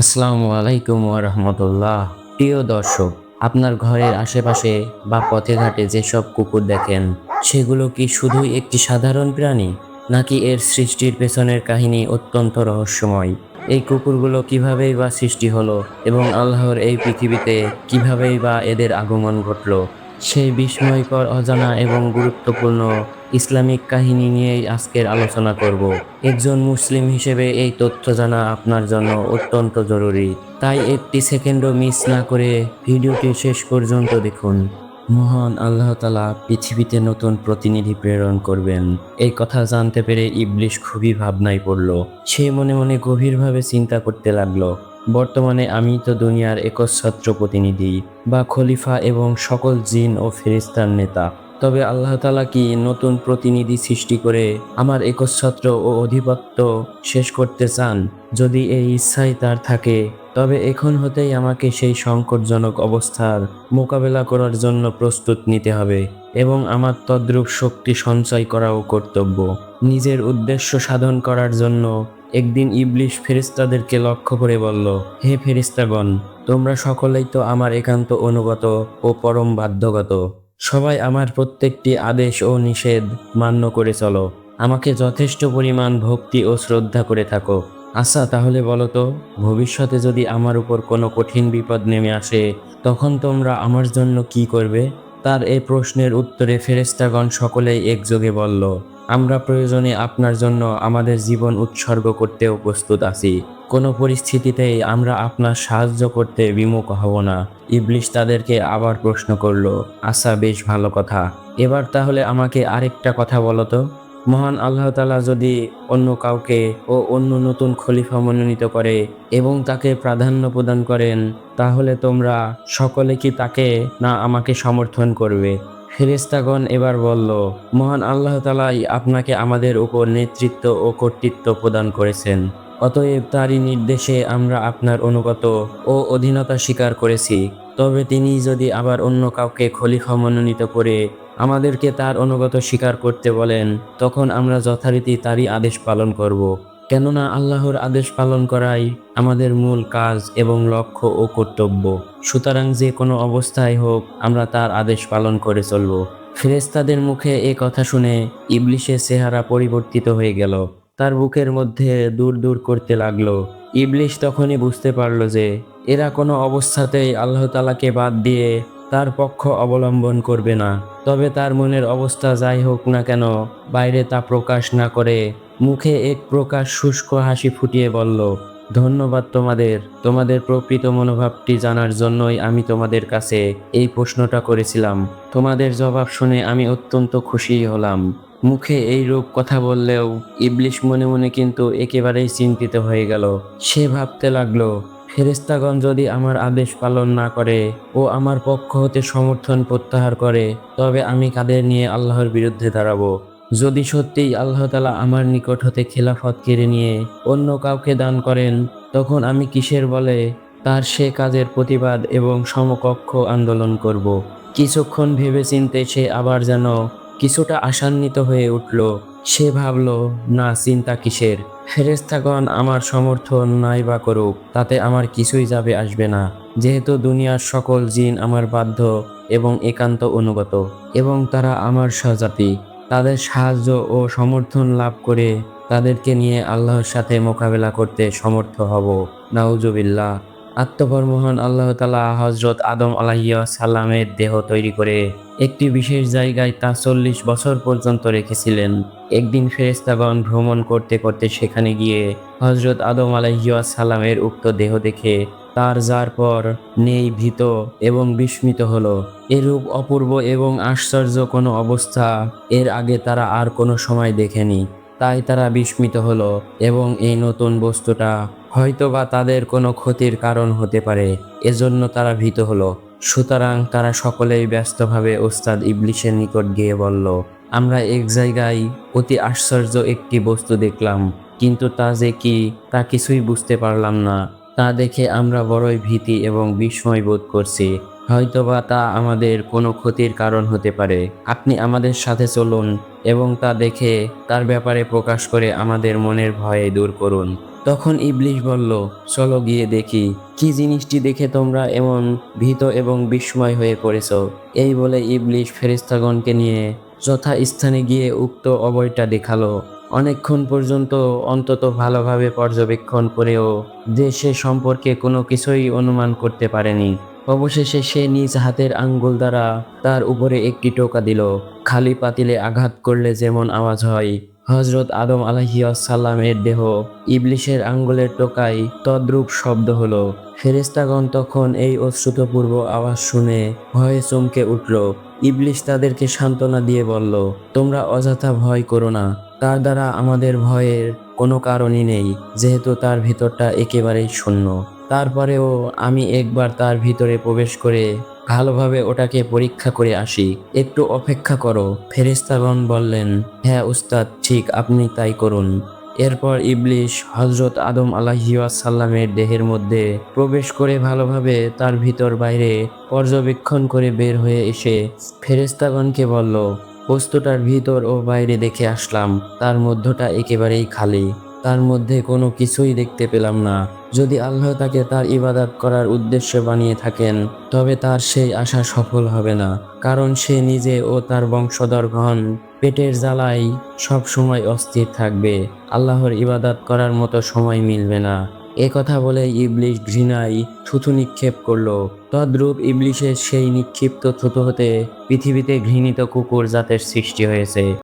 আসসালামু আলাইকুম রহমতুল্লাহ প্রিয় দর্শক, আপনার ঘরের আশেপাশে বা পথে ঘাটে যেসব কুকুর দেখেন, সেগুলো কি শুধুই একটি সাধারণ প্রাণী, নাকি এর সৃষ্টির পেছনের কাহিনী অত্যন্ত রহস্যময়? এই কুকুরগুলো কিভাবেই বা সৃষ্টি হলো এবং আল্লাহর এই পৃথিবীতে কিভাবেই বা এদের আগমন ঘটলো? সেই বিস্ময়কর, অজানা এবং গুরুত্বপূর্ণ ইসলামিক কাহিনী নিয়েই আজকের আলোচনা করব। একজন মুসলিম হিসেবে এই তথ্য জানা আপনার জন্য অত্যন্ত জরুরি। তাই একটি সেকেন্ডও মিস না করে ভিডিওটি শেষ পর্যন্ত দেখুন। মহান আল্লাহ তালা পৃথিবীতে নতুন প্রতিনিধি প্রেরণ করবেন। এই কথা জানতে পেরে ইবলিশ খুবই ভাবনায় পড়ল। সে মনে মনে গভীরভাবে চিন্তা করতে লাগল বর্তমানে আমি তো দুনিয়ার একচ্ছত্র প্রতিনিধি বা খলিফা এবং সকল জিন ও ফেরিস্তার নেতা। তবে আল্লাহ তালা কি নতুন প্রতিনিধি সৃষ্টি করে আমার একচ্ছত্র ও অধিপত্য শেষ করতে চান? যদি এই ইচ্ছাই তার থাকে, তবে এখন হতেই আমাকে সেই সংকটজনক অবস্থার মোকাবেলা করার জন্য প্রস্তুত নিতে হবে এবং আমার তদ্রূপ শক্তি সঞ্চয় করাও কর্তব্য। নিজের উদ্দেশ্য সাধন করার জন্য একদিন ইবলিশ ফেরিস্তাদেরকে লক্ষ্য করে বলল, হে ফেরিস্তাগণ তোমরা সকলেই তো আমার একান্ত অনুগত ও পরম বাধ্যগত। সবাই আমার প্রত্যেকটি আদেশ ও নিষেধ মান্য করে চলো। আমাকে যথেষ্ট পরিমাণ ভক্তি ও শ্রদ্ধা করে থাকো। আচ্ছা তাহলে বলো তো, ভবিষ্যতে যদি আমার উপর কোনো কঠিন বিপদ নেমে আসে, তখন তোমরা আমার জন্য কি করবে? তার এই প্রশ্নের উত্তরে ফেরেস্তাগণ সকলেই একযোগে বলল আমরা প্রয়োজনে আপনার জন্য আমাদের জীবন উৎসর্গ করতেও প্রস্তুত আছি। কোনো পরিস্থিতিতেই আমরা আপনার সাহায্য করতে বিমুখ হব না। ইবলিশ তাদেরকে আবার প্রশ্ন করল আচ্ছা বেশ, ভালো কথা। এবার তাহলে আমাকে আরেকটা কথা বলো তো। মহান আল্লাহ তালা যদি অন্য কাউকে ও অন্য নতুন খলিফা মনোনীত করে এবং তাকে প্রাধান্য প্রদান করেন, তাহলে তোমরা সকলে কি তাকে না আমাকে সমর্থন করবে? ফেরেস্তাগণ এবার বলল, মহান আল্লাহ তালাই আপনাকে আমাদের উপর নেতৃত্ব ও কর্তৃত্ব প্রদান করেছেন অতএব তারই নির্দেশে আমরা আপনার অনুগত ও অধীনতা স্বীকার করেছি তবে তিনি যদি আবার অন্য কাউকে খলিফা মনোনীত করে আমাদেরকে তার অনুগত স্বীকার করতে বলেন, তখন আমরা যথারীতি তারই আদেশ পালন করব। কেননা আল্লাহর আদেশ পালন করাই আমাদের মূল কাজ এবং লক্ষ্য ও কর্তব্য। সুতরাং যে কোনো অবস্থায় হোক, আমরা তার আদেশ পালন করে চলব। ফেরেস্তাদের মুখে এ কথা শুনে ইবলিশের চেহারা পরিবর্তিত হয়ে গেল। তার বুকের মধ্যে দূর দূর করতে লাগল। ইবলিশ তখনই বুঝতে পারল যে এরা কোনো অবস্থাতেই আল্লাহ তালাকে বাদ দিয়ে তার পক্ষ অবলম্বন করবে না। তবে তার মনের অবস্থা যাই হোক না কেন, বাইরে তা প্রকাশ না করে মুখে এক প্রকাশ শুষ্ক হাসি ফুটিয়ে বলল, ধন্যবাদ তোমাদের। তোমাদের প্রকৃত মনোভাবটি জানার জন্যই আমি তোমাদের কাছে এই প্রশ্নটা করেছিলাম। তোমাদের জবাব শুনে আমি অত্যন্ত খুশি হলাম। মুখে এই রূপ কথা বললেও ইবলিশ মনে মনে কিন্তু একেবারেই চিন্তিত হয়ে গেল। সে ভাবতে লাগল ফেরেস্তাগণ যদি আমার আদেশ পালন না করে ও আমার পক্ষ হতে সমর্থন প্রত্যাহার করে, তবে আমি কাদের নিয়ে আল্লাহর বিরুদ্ধে দাঁড়াবো? যদি সত্যিই আল্লাহ তালা আমার নিকট হতে খেলাফত কেড়ে নিয়ে অন্য কাউকে দান করেন, তখন আমি কিসের বলে তার সে কাজের প্রতিবাদ এবং সমকক্ষ আন্দোলন করব। কিছুক্ষণ ভেবে চিনতে সে আবার যেন কিছুটা আশান্বিত হয়ে উঠল। সে ভাবল, না, চিন্তা কিসের? ফেরেস্তাগণ আমার সমর্থন নাই বা করুক, তাতে আমার কিছুই যাবে আসবে না। যেহেতু দুনিয়ার সকল জিন আমার বাধ্য এবং একান্ত অনুগত এবং তারা আমার স্বজাতি তাদের সাহায্য ও সমর্থন লাভ করে তাদেরকে নিয়ে আল্লাহর সাথে মোকাবেলা করতে সমর্থ হব। নাউজুবিল্লাহ। আত্মপর মহান আল্লাহ তালা হজরত আদম আলাহিয়া সাল্লামের দেহ তৈরি করে একটি বিশেষ জায়গায় তা চল্লিশ বছর পর্যন্ত রেখেছিলেন। একদিন ফেরেস্তাগণ ভ্রমণ করতে করতে সেখানে গিয়ে হজরত আদম আলাহিয়া সাল্লামের উক্ত দেহ দেখে তার যার পর নেই ভীত এবং বিস্মিত হলো। এরূপ অপূর্ব এবং আশ্চর্য কোনো অবস্থা এর আগে তারা আর কোনো সময় দেখেনি। তাই তারা বিস্মিত হলো এবং এই নতুন বস্তুটা হয়তোবা তাদের কোনো ক্ষতির কারণ হতে পারে, এজন্য তারা ভীত হলো। সুতরাং তারা সকলেই ব্যস্তভাবে ওস্তাদ ইবলিশের নিকট গিয়ে বলল, আমরা এক জায়গায় অতি আশ্চর্য একটি বস্তু দেখলাম, কিন্তু তা যে কি, তা কিছুই বুঝতে পারলাম না। তা দেখে আমরা বড়ই ভীতি এবং বিস্ময় বোধ করছি। হয়তোবা তা আমাদের কোনো ক্ষতির কারণ হতে পারে। আপনি আমাদের সাথে চলুন এবং তা দেখে তার ব্যাপারে প্রকাশ করে আমাদের মনের ভয়ে দূর করুন। তখন ইবলিশ বলল, চলো গিয়ে দেখি, কি জিনিসটি দেখে তোমরা এমন ভীত এবং বিস্ময় হয়ে পড়েছ? এই বলে ইবলিশ ফেরিস্তাগণকে নিয়ে যথা স্থানে গিয়ে উক্ত অবয়টা দেখাল। অনেকক্ষণ পর্যন্ত অন্তত ভালোভাবে পর্যবেক্ষণ করেও যে সে সম্পর্কে কোনো কিছুই অনুমান করতে পারেনি। অবশেষে সে নিজ হাতের আঙ্গুল দ্বারা তার উপরে একটি টোকা দিল। খালি পাতিলে আঘাত করলে যেমন আওয়াজ হয় হজরত আদম আলাহিয়াসাল্লামের দেহ ইবলিশের আঙ্গুলের টোকায় তদ্রূপ শব্দ হলো। ফেরেস্তাগণ তখন এই অশ্রুতপূর্ব আওয়াজ শুনে ভয়ে চমকে উঠল। ইবলিশ তাদেরকে সান্ত্বনা দিয়ে বলল, তোমরা অযথা ভয় করো না। তার দ্বারা আমাদের ভয়ের কোনো কারণই নেই, যেহেতু তার ভিতরটা একেবারেই শূন্য। তারপরেও আমি একবার তার ভিতরে প্রবেশ করে ভালোভাবে ওটাকে পরীক্ষা করে আসি। একটু অপেক্ষা করো ফেরেস্তাগণ বললেন হ্যাঁ উস্তাদ, ঠিক আপনি তাই করুন। এরপর ইবলিশ হজরত আদম আলাহিসাল্লামের দেহের মধ্যে প্রবেশ করে ভালোভাবে তার ভিতর বাইরে পর্যবেক্ষণ করে বের হয়ে এসে ফেরেস্তাগণকে বলল বস্তুটার ভিতর ও বাইরে দেখে আসলাম, তার মধ্যটা একেবারেই খালি। তার মধ্যে কোনো কিছুই দেখতে পেলাম না। যদি আল্লাহ তাকে তার ইবাদত করার উদ্দেশ্যে বানিয়ে থাকেন, তবে তার সেই আশা সফল হবে না। কারণ সে নিজে ও তার বংশধরগণ পেটের জ্বালায় সব সময় অস্থির থাকবে। আল্লাহর ইবাদত করার মতো সময় মিলবে না। এ কথা বলে ইবলিশ ঘৃণায় থুথু নিক্ষেপ করল। তদ্রূপ ইবলিশের সেই নিক্ষিপ্ত থুতু হতে পৃথিবীতে ঘৃণিত কুকুর জাতের সৃষ্টি হয়েছে।